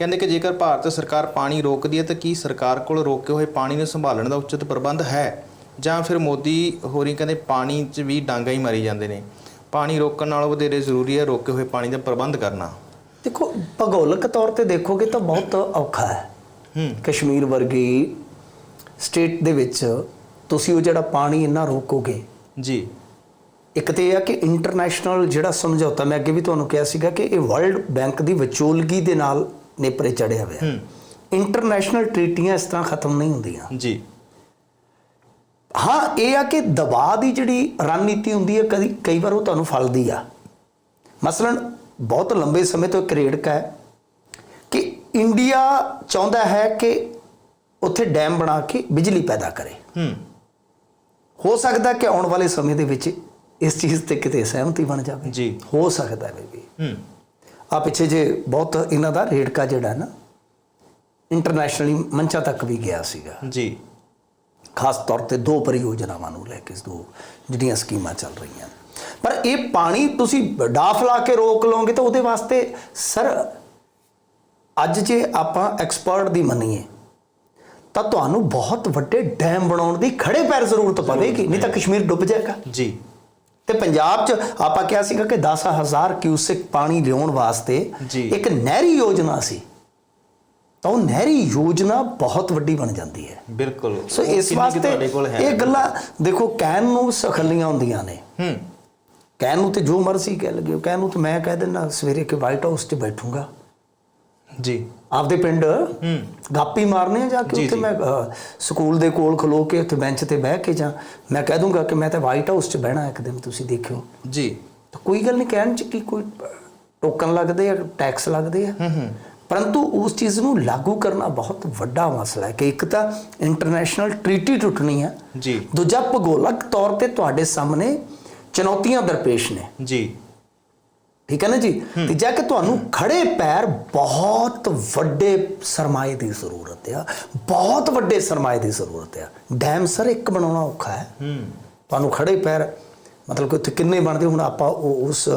ਕਹਿੰਦੇ ਕਿ ਜੇਕਰ ਭਾਰਤ ਸਰਕਾਰ ਪਾਣੀ ਰੋਕਦੀ ਹੈ ਤਾਂ ਕੀ ਸਰਕਾਰ ਕੋਲ ਰੋਕੇ ਹੋਏ ਪਾਣੀ ਨੂੰ ਸੰਭਾਲਣ ਦਾ ਉਚਿਤ ਪ੍ਰਬੰਧ ਹੈ? ਜਾਂ ਫਿਰ ਮੋਦੀ ਹੋਰੀ ਕਹਿੰਦੇ ਪਾਣੀ 'ਚ ਵੀ ਡਾਂਗਾ ਹੀ ਮਾਰੀ ਜਾਂਦੇ ਨੇ। ਪਾਣੀ ਰੋਕਣ ਨਾਲੋਂ ਵਧੇਰੇ ਜ਼ਰੂਰੀ ਹੈ ਰੋਕੇ ਹੋਏ ਪਾਣੀ ਦਾ ਪ੍ਰਬੰਧ ਕਰਨਾ। ਦੇਖੋ ਭੂਗੋਲਿਕ ਤੌਰ ਤੇ ਦੇਖੋਗੇ ਤਾਂ ਬਹੁਤ ਔਖਾ ਹੈ। ਹੂੰ। ਕਸ਼ਮੀਰ ਵਰਗੀ ਸਟੇਟ ਦੇ ਵਿੱਚ ਤੁਸੀਂ ਉਹ ਜਿਹੜਾ ਪਾਣੀ ਇੰਨਾ ਰੋਕੋਗੇ। ਜੀ। ਇੱਕ ਤੇ ਇਹ ਆ ਕਿ ਇੰਟਰਨੈਸ਼ਨਲ ਜਿਹੜਾ ਸਮਝੌਤਾ ਮੈਂ ਅੱਗੇ ਵੀ ਤੁਹਾਨੂੰ ਕਿਹਾ ਸੀਗਾ ਕਿ ਇਹ ਵਰਲਡ ਬੈਂਕ ਦੀ ਵਿਚੋਲਗੀ ਦੇ ਨਾਲ ਨੇਪਰੇ ਚੜਿਆ ਹੋਇਆ। ਇੰਟਰਨੈਸ਼ਨਲ ਟ੍ਰੀਟੀਆਂ ਇਸ ਤਰ੍ਹਾਂ ਖਤਮ ਨਹੀਂ ਹੁੰਦੀਆਂ। ਜੀ। ਹਾਂ ਇਹ ਆ ਕਿ ਦਬਾਅ ਦੀ ਜਿਹੜੀ ਰਣਨੀਤੀ ਹੁੰਦੀ ਹੈ ਕਦੀ ਕਈ ਵਾਰ ਉਹ ਤੁਹਾਨੂੰ ਫਲਦੀ ਆ। ਮਸਲਨ ਬਹੁਤ ਲੰਬੇ ਸਮੇਂ ਤੋਂ ਇੱਕ ਰੇੜਕਾ ਹੈ ਕਿ ਇੰਡੀਆ ਚਾਹੁੰਦਾ ਹੈ ਕਿ ਉੱਥੇ ਡੈਮ ਬਣਾ ਕੇ ਬਿਜਲੀ ਪੈਦਾ ਕਰੇ। ਹੂੰ। ਹੋ ਸਕਦਾ ਕਿ ਆਉਣ ਵਾਲੇ ਸਮੇਂ ਦੇ ਵਿੱਚ ਇਸ ਚੀਜ਼ ਤੇ ਕਿਤੇ ਸਹਿਮਤੀ ਬਣ ਜਾਵੇ। ਜੀ। ਹੋ ਸਕਦਾ ਹੈ ਵੀ। ਹੂੰ। ਆ ਪਿੱਛੇ ਜੇ ਬਹੁਤ ਇਹਨਾਂ ਦਾ ਰੇੜਕਾ ਜਿਹੜਾ ਨਾ ਇੰਟਰਨੈਸ਼ਨਲੀ ਮੰਚਾਂ ਤੱਕ ਵੀ ਗਿਆ ਸੀਗਾ। ਜੀ। ਖਾਸ ਤੌਰ ਤੇ ਦੋ ਪਰਿਯੋਜਨਾਵਾਂ ਨੂੰ ਲੈ ਕੇ ਦੋ ਜਿਹੜੀਆਂ ਸਕੀਮਾਂ ਚੱਲ ਰਹੀਆਂ ਪਰ ਇਹ ਪਾਣੀ ਤੁਸੀਂ ਡਾਫ ਲਾ ਕੇ ਰੋਕ ਲਓਗੇ ਤਾਂ ਉਹਦੇ ਵਾਸਤੇ ਸਰ ਅੱਜ ਜੇ ਆਪਾਂ ਐਕਸਪਰਟ ਦੀ ਮੰਨੀਏ ਤਾਂ ਤੁਹਾਨੂੰ ਬਹੁਤ ਵੱਡੇ ਡੈਮ ਬਣਾਉਣ ਦੀ ਖੜੇ ਪੈਰ ਜ਼ਰੂਰਤ ਪਵੇਗੀ ਨਹੀਂ ਤਾਂ ਕਸ਼ਮੀਰ ਡੁੱਬ ਜਾਏਗਾ। ਜੀ। ਤੇ ਪੰਜਾਬ 'ਚ ਆਪਾਂ ਕਿਹਾ ਸੀਗਾ ਕਿ 10000 ਕਿਊਸਿਕ ਪਾਣੀ ਲਿਆਉਣ ਵਾਸਤੇ। ਇੱਕ ਨਹਿਰੀ ਯੋਜਨਾ ਸੀ। ਤਾਂ ਉਹ ਨਹਿਰੀ ਯੋਜਨਾ ਬਹੁਤ ਵੱਡੀ ਬਣ ਜਾਂਦੀ ਹੈ। ਬਿਲਕੁਲ। ਸੋ ਇਸ ਵਾਸਤੇ ਇਹ ਗੱਲਾਂ ਦੇਖੋ ਕਹਿਣ ਨੂੰ ਸਖਲੀਆਂ ਹੁੰਦੀਆਂ ਨੇ। ਹੂੰ। ਕਹਿਣ ਨੂੰ ਤੇ ਜੋ ਮਰਜ਼ੀ ਕਹਿ ਲਗੇ ਕਹਿਣ ਨੂੰ ਤੇ ਮੈਂ ਕਹਿ ਦਿੰਦਾ ਸਵੇਰੇ ਕਿ ਵਾਈਟ ਹਾਊਸ 'ਚ ਬੈਠੂੰਗਾ। ਜੀ। ਆਪਦੇ ਪਿੰਡ ਹੂੰ। ਗਾਪੀ ਮਾਰਨੇ ਆ ਜਾ ਕੇ ਉੱਥੇ। ਮੈਂ ਸਕੂਲ ਦੇ ਕੋਲ ਖਲੋ ਕੇ ਉੱਥੇ ਬੈਂਚ ਤੇ ਬਹਿ ਕੇ ਜਾਂ ਮੈਂ ਕਹਿ ਦੂੰਗਾ ਕਿ ਮੈਂ ਤਾਂ ਵਾਈਟ ਹਾਊਸ 'ਚ ਬਹਿਣਾ ਇੱਕ ਦਿਨ ਤੁਸੀਂ ਦੇਖਿਓ। ਜੀ। ਤਾਂ ਕੋਈ ਗੱਲ ਨਹੀਂ ਕਹਿਣ 'ਚ ਕੀ ਕੋਈ ਟੋਕਨ ਲੱਗਦੇ ਆ ਟੈਕਸ ਲੱਗਦੇ ਆ। ਹੂੰ ਹੂੰ। ਪਰੰਤੂ ਉਸ ਚੀਜ਼ ਨੂੰ ਲਾਗੂ ਕਰਨਾ ਬਹੁਤ ਵੱਡਾ ਮਸਲਾ ਹੈ ਕਿ ਇੱਕ ਤਾਂ ਇੰਟਰਨੈਸ਼ਨਲ ਟ੍ਰੀਟੀ ਟੁੱਟਣੀ ਹੈ ਜੀ। ਦੂਜਾ ਭੂਗੋਲਕ ਤੌਰ ਤੇ ਤੁਹਾਡੇ ਸਾਹਮਣੇ ਚੁਣੌਤੀਆਂ ਦਰਪੇਸ਼ ਨੇ। ਜੀ। ਠੀਕ ਹੈ ਨਾ ਜੀ? ਤੀਜਾ ਕਿ ਤੁਹਾਨੂੰ ਖੜੇ ਪੈਰ ਬਹੁਤ ਵੱਡੇ ਸਰਮਾਏ ਦੀ ਜ਼ਰੂਰਤ ਹੈ ਬਹੁਤ ਵੱਡੇ ਸਰਮਾਏ ਦੀ ਜ਼ਰੂਰਤ ਹੈ ਡੈਮ ਸਰ ਇੱਕ ਬਣਾਉਣਾ ਔਖਾ ਹੈ। ਤੁਹਾਨੂੰ ਖੜੇ ਪੈਰ ਮਤਲਬ ਕਿ ਉੱਥੇ ਕਿੰਨੇ ਬਣਦੇ ਹੁਣ ਆਪਾਂ ਉਹ ਉਸ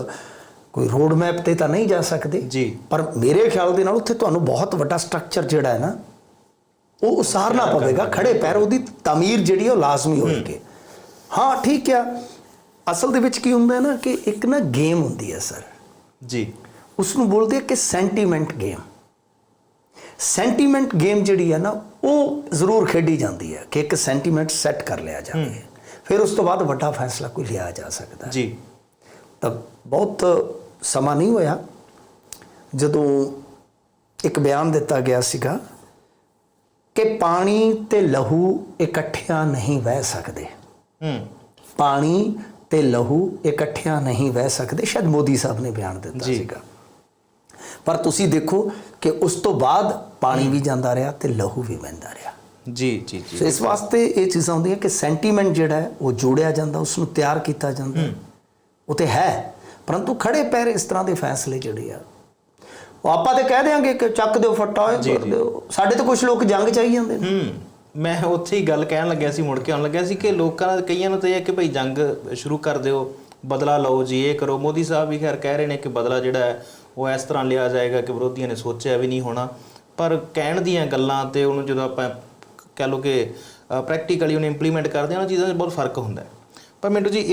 ਕੋਈ ਰੋਡ ਮੈਪ ਤੇ ਤਾਂ ਨਹੀਂ ਜਾ ਸਕਦੇ। ਜੀ। ਪਰ ਮੇਰੇ ਖਿਆਲ ਦੇ ਨਾਲ ਉੱਥੇ ਤੁਹਾਨੂੰ ਬਹੁਤ ਵੱਡਾ ਸਟਰਕਚਰ ਜਿਹੜਾ ਹੈ ਨਾ ਉਹ ਉਸਾਰਨਾ ਪਵੇਗਾ। ਖੜੇ ਪੈਰ ਉਹਦੀ ਤਾਮੀਰ ਜਿਹੜੀ ਉਹ ਲਾਜ਼ਮੀ ਹੋਏਗੀ। ਹਾਂ ਠੀਕ ਆ। ਅਸਲ ਦੇ ਵਿੱਚ ਕੀ ਹੁੰਦਾ ਹੈ ਨਾ ਕਿ ਇੱਕ ਨਾ ਗੇਮ ਹੁੰਦੀ ਹੈ ਸਰ। ਜੀ। ਉਸ ਨੂੰ ਬੋਲਦੇ ਆ ਕਿ ਸੈਂਟੀਮੈਂਟ ਗੇਮ। ਸੈਂਟੀਮੈਂਟ ਗੇਮ ਜਿਹੜੀ ਹੈ ਨਾ ਉਹ ਜ਼ਰੂਰ ਖੇਡੀ ਜਾਂਦੀ ਹੈ ਕਿ ਇੱਕ ਸੈਂਟੀਮੈਂਟ ਸੈੱਟ ਕਰ ਲਿਆ ਜਾਵੇ। ਫਿਰ ਉਸ ਤੋਂ ਬਾਅਦ ਵੱਡਾ ਫੈਸਲਾ ਕੋਈ ਲਿਆ ਜਾ ਸਕਦਾ ਜੀ। ਤਾਂ ਬਹੁਤ ਸਮਾਂ ਨਹੀਂ ਹੋਇਆ। ਜਦੋਂ ਇੱਕ ਬਿਆਨ ਦਿੱਤਾ ਗਿਆ ਸੀਗਾ ਕਿ ਪਾਣੀ ਤੇ ਲਹੂ ਇਕੱਠਿਆਂ ਨਹੀਂ ਵਹਿ ਸਕਦੇ। ਹੂੰ। ਪਾਣੀ ਤੇ ਲਹੂ ਇਕੱਠਿਆਂ ਨਹੀਂ ਵਹਿ ਸਕਦੇ। ਸ਼ਾਇਦ ਮੋਦੀ ਸਾਹਿਬ ਨੇ ਬਿਆਨ ਦਿੱਤਾ। ਸੀਗਾ। ਪਰ ਤੁਸੀਂ ਦੇਖੋ ਕਿ ਉਸ ਤੋਂ ਬਾਅਦ ਪਾਣੀ ਵੀ ਜਾਂਦਾ ਰਿਹਾ ਤੇ ਲਹੂ ਵੀ ਵਹਿੰਦਾ ਰਿਹਾ। ਜੀ ਜੀ ਜੀ। ਸੋ ਇਸ ਵਾਸਤੇ ਇਹ ਚੀਜ਼ਾਂ ਹੁੰਦੀਆਂ ਕਿ ਸੈਂਟੀਮੈਂਟ ਜਿਹੜਾ ਹੈ ਉਹ ਜੋੜਿਆ ਜਾਂਦਾ ਉਸ ਨੂੰ ਤਿਆਰ ਕੀਤਾ ਜਾਂਦਾ। ਉਹ ਤੇ ਹੈ ਪਰੰਤੂ ਖੜੇ ਪੈਰ ਇਸ ਤਰ੍ਹਾਂ ਦੇ ਫੈਸਲੇ ਜਿਹੜੇ ਆ ਉਹ ਆਪਾਂ ਤੇ ਕਹਿ ਦਿਆਂਗੇ ਕਿ ਚੱਕ ਦਿਓ ਫੱਟਾ ਇਹ ਕਰ ਦਿਓ। ਸਾਡੇ ਤੇ ਕੁਝ ਲੋਕ ਜੰਗ ਚਾਹੀ ਜਾਂਦੇ ਨੇ। ਹੂੰ। ਮੈਂ ਉੱਥੇ ਹੀ ਗੱਲ ਕਹਿਣ ਲੱਗਿਆ ਸੀ, ਮੁੜ ਕੇ ਆਉਣ ਲੱਗਿਆ ਸੀ ਕਿ ਲੋਕਾਂ ਦਾ ਕਈਆਂ ਨੂੰ ਤਾਂ ਇਹ ਹੈ ਕਿ ਭਾਈ ਜੰਗ ਸ਼ੁਰੂ ਕਰ ਦਿਓ, ਬਦਲਾ ਲਓ ਜੀ, ਇਹ ਕਰੋ। ਮੋਦੀ ਸਾਹਿਬ ਵੀ ਖੈਰ ਕਹਿ ਰਹੇ ਨੇ ਕਿ ਬਦਲਾ ਜਿਹੜਾ ਹੈ, ਉਹ ਇਸ ਤਰ੍ਹਾਂ ਲਿਆ ਜਾਏਗਾ ਕਿ ਵਿਰੋਧੀਆਂ ਨੇ ਸੋਚਿਆ ਵੀ ਨਹੀਂ ਹੋਣਾ। ਪਰ ਕਹਿਣ ਦੀਆਂ ਗੱਲਾਂ ਤੇ ਉਹਨੂੰ ਜਦੋਂ ਆਪਾਂ ਕਹਿ ਲਓ ਕਿ ਪ੍ਰੈਕਟੀਕਲੀ ਉਹਨੂੰ ਇੰਪਲੀਮੈਂਟ ਕਰਦੇ ਹਾਂ ਉਹਨਾਂ ਚੀਜ਼ਾਂ 'ਚ ਬਹੁਤ ਫ਼ਰਕ ਹੁੰਦਾ ਹੈ। ਪਰ ਮਿੰਟੂ ਜੀ, ਇਸ